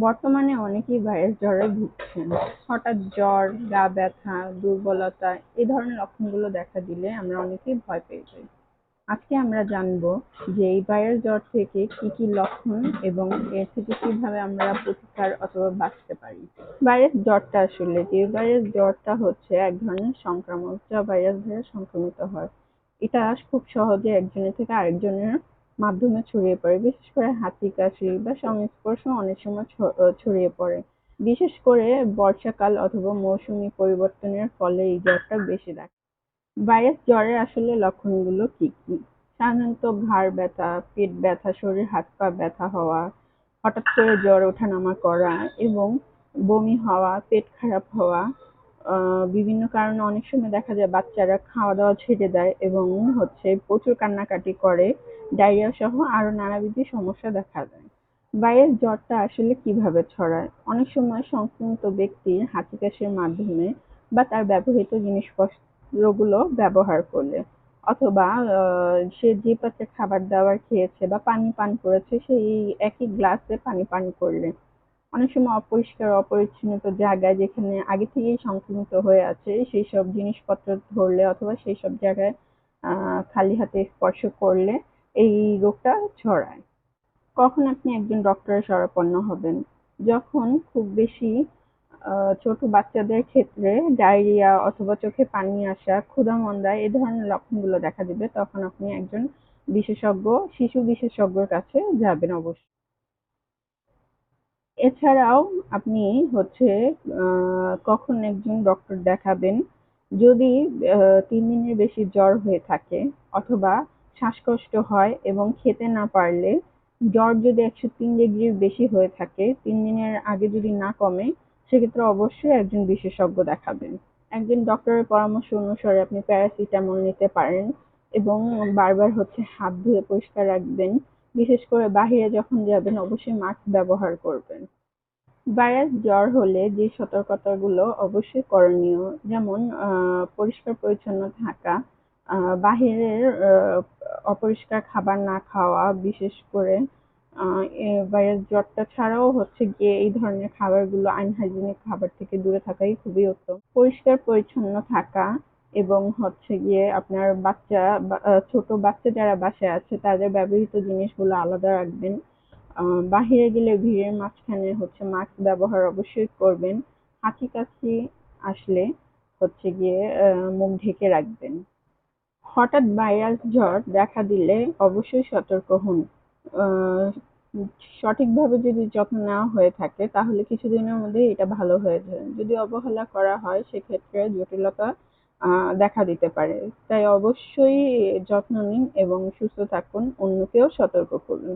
বর্তমানে অনেকেই ভাইরাস জ্বরে ভুগছেন। হঠাৎ জ্বর, গা ব্যথা, দুর্বলতা এই ধরনের লক্ষণগুলো দেখা দিলে আমরা অনেকেই ভয় পেয়ে যাই। আজকে আমরা জানব যে এই ভাইরাস জ্বর থেকে কি কি লক্ষণ এবং এর থেকে কীভাবে আমরা প্রতিকার অথবা বাঁচতে পারি। ভাইরাস জ্বরটা আসলে যে ভাইরাস জ্বরটা হচ্ছে এক ধরনের সংক্রামক যা ভাইরাস দ্বারা সংক্রমিত হয়। এটা খুব সহজে একজনের থেকে আরেকজনের মাধ্যমে ছড়িয়ে পড়ে। বিশেষ করে হাঁচি কাশি বা সংস্পর্শ অনেক সময় ছড়িয়ে পড়ে। বিশেষ করে বর্ষাকাল অথবা মৌসুমী পরিবর্তনের ফলে এই জ্বরটা বেশি দেখা ভাইরাস জ্বরের আসলে লক্ষণগুলো কি কি? সাধারণত ঘাড় ব্যথা, পেট ব্যথা, শরীর হাত পা ব্যথা হওয়া, হঠাৎ করে জ্বর ওঠানামা করা এবং বমি হওয়া, পেট খারাপ হওয়া বিভিন্ন কারণে অনেক সময় দেখা যায় বাচ্চারা খাওয়া দাওয়া ছেড়ে দেয় এবং হচ্ছে প্রচুর কান্নাকাটি করে। ডায়রিয়া সহ আরও নানাবিধ সমস্যা দেখা যায় ভাইরাস জ্বরটা আসলে কীভাবে ছড়ায়? অনেক সময় সংক্রমিত ব্যক্তির হাঁচি কাশির মাধ্যমে বা তার ব্যবহৃত জিনিসপত্রগুলো ব্যবহার করলে অথবা সে যে পাত্রে খাবার দাবার খেয়েছে বা পানি পান করেছে, সেই একই গ্লাসে পানি পান করলে অনেক সময় অপরিষ্কার, অপরিচ্ছন্নত জায়গায় যেখানে আগে থেকেই সংক্রমিত হয়ে আছে সেই সব জিনিসপত্র ধরলে অথবা সেই সব জায়গায় খালি হাতে স্পর্শ করলে এই রোগটা ছড়ায়। কখন আপনি একজন ডক্টরের শরণাপন্ন হবেন? যখন খুব বেশি ছোট বাচ্চাদের ক্ষেত্রে ডায়রিয়া অথবা চোখে পানি আসা ক্ষুধামন্দা এই ধরনের লক্ষণগুলো দেখা দিবে, তখন আপনি একজন বিশেষজ্ঞ, শিশু বিশেষজ্ঞর কাছে যাবেন অবশ্যই। এছাড়াও আপনি হচ্ছে কখন একজন ডক্টর দেখাবেন? যদি তিন দিনের বেশি জ্বর হয়ে থাকে অথবা শ্বাসকষ্ট হয় এবং খেতে না পারলে জ্বর যদি একশো তিন ডিগ্রির বেশি হয়ে থাকে, তিন দিনের আগে যদি না কমে, সেক্ষেত্রে অবশ্যই একজন বিশেষজ্ঞ দেখাবেন। একজন ডক্টরের পরামর্শ অনুসারে আপনি প্যারাসিটামল নিতে পারেন এবং বারবার হচ্ছে হাত ধুয়ে পরিষ্কার রাখবেন। বিশেষ করে বাহিরে যখন যাবেন, অবশ্যই মাস্ক ব্যবহার করবেন। ভাইরাস, জ্বর হলে যে সতর্কতাগুলো অবশ্যই করণীয়, যেমন পরিষ্কার পরিচ্ছন্ন থাকা বাহিরের অপরিষ্কার খাবার না খাওয়া, বিশেষ করে ভাইরাস জ্বরটা ছাড়াও হচ্ছে গিয়ে এই ধরনের খাবারগুলো আনহাইজেনিক খাবার থেকে দূরে থাকাই খুবই উত্তম। পরিষ্কার পরিচ্ছন্ন থাকা এবং হচ্ছে গিয়ে আপনার বাচ্চা ছোট বাচ্চা যারা বাসায় আছে, তাদের ব্যবহৃত জিনিসগুলো আলাদা রাখবেন। বাহিরে গেলে ভিড়ের মাঝখানে হচ্ছে মাস্ক ব্যবহার অবশ্যই করবেন। হাঁচি কাশি আসলে হচ্ছে গিয়ে মুখ ঢেকে রাখবেন। হঠাৎ ভাইরাস জ্বর দেখা দিলে অবশ্যই সতর্ক হন। সঠিকভাবে যদি যত্ন নেওয়া হয়ে থাকে, তাহলে কিছুদিনের মধ্যে এটা ভালো হয়ে যায়। যদি অবহেলা করা হয়, সেক্ষেত্রে জটিলতা দেখা দিতে পারে। তাই অবশ্যই যত্ন নিন এবং সুস্থ থাকুন, অন্যকেও সতর্ক করুন।